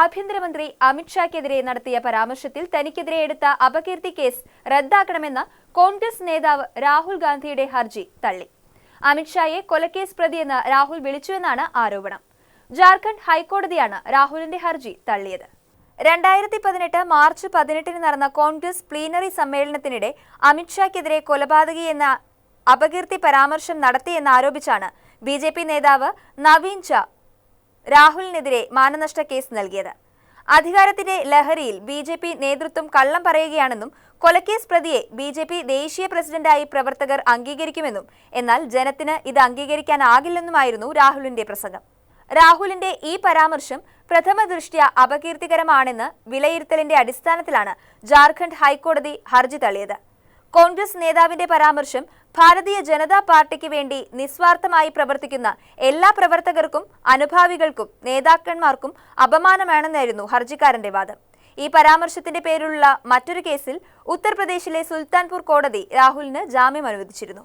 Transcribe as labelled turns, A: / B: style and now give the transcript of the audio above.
A: ആഭ്യന്തരമന്ത്രി അമിത്ഷായ്ക്കെതിരെ നടത്തിയ പരാമർശത്തിൽ തനിക്കെതിരെ എടുത്ത അപകീർത്തി കേസ് റദ്ദാക്കണമെന്ന കോൺഗ്രസ് നേതാവ് രാഹുൽ ഗാന്ധിയുടെ ഹർജി തള്ളി. അമിത്ഷായെ കൊലക്കേസ് പ്രതിയെന്ന് രാഹുൽ വിളിച്ചുവെന്നാണ് ആരോപണം. ജാർഖണ്ഡ് ഹൈക്കോടതിയാണ് രാഹുലിന്റെ ഹർജി തള്ളിയത്. രണ്ടായിരത്തി പതിനെട്ട് മാർച്ച് പതിനെട്ടിന് നടന്ന കോൺഗ്രസ് പ്ലീനറി സമ്മേളനത്തിനിടെ അമിത്ഷായ്ക്കെതിരെ കൊലപാതകി എന്ന അപകീർത്തി പരാമർശം നടത്തിയെന്നാരോപിച്ചാണ് ബി ജെ പി നേതാവ് നവീൻ ഝാ രാഹുലിനെതിരെ മാനനഷ്ട കേസ് നൽകിയത്. അധികാരത്തിന്റെ ലഹരിയിൽ ബി ജെ പി നേതൃത്വം കള്ളം പറയുകയാണെന്നും കൊലക്കേസ് പ്രതിയെ ബി ജെ പി ദേശീയ പ്രസിഡന്റായി പ്രവർത്തകർ അംഗീകരിക്കുമെന്നും എന്നാൽ ജനത്തിന് ഇത് അംഗീകരിക്കാനാകില്ലെന്നുമായിരുന്നു രാഹുലിന്റെ പ്രസംഗം. രാഹുലിന്റെ ഈ പരാമർശം പ്രഥമ ദൃഷ്ട്യ അപകീർത്തികരമാണെന്ന് വിലയിരുത്തലിന്റെ അടിസ്ഥാനത്തിലാണ് ജാർഖണ്ഡ് ഹൈക്കോടതി ഹർജി തള്ളിയത്. കോൺഗ്രസ് നേതാവിന്റെ പരാമർശം ഭാരതീയ ജനതാ പാർട്ടിക്ക് വേണ്ടി നിസ്വാർത്ഥമായി പ്രവർത്തിക്കുന്ന എല്ലാ പ്രവർത്തകർക്കും അനുഭാവികൾക്കും നേതാക്കന്മാർക്കും അപമാനമാണെന്നായിരുന്നു ഹർജിക്കാരന്റെ വാദം. ഈ പരാമർശത്തിന്റെ പേരിലുള്ള മറ്റൊരു കേസിൽ ഉത്തർപ്രദേശിലെ സുൽത്താൻപൂർ കോടതി രാഹുലിന് ജാമ്യം അനുവദിച്ചിരുന്നു.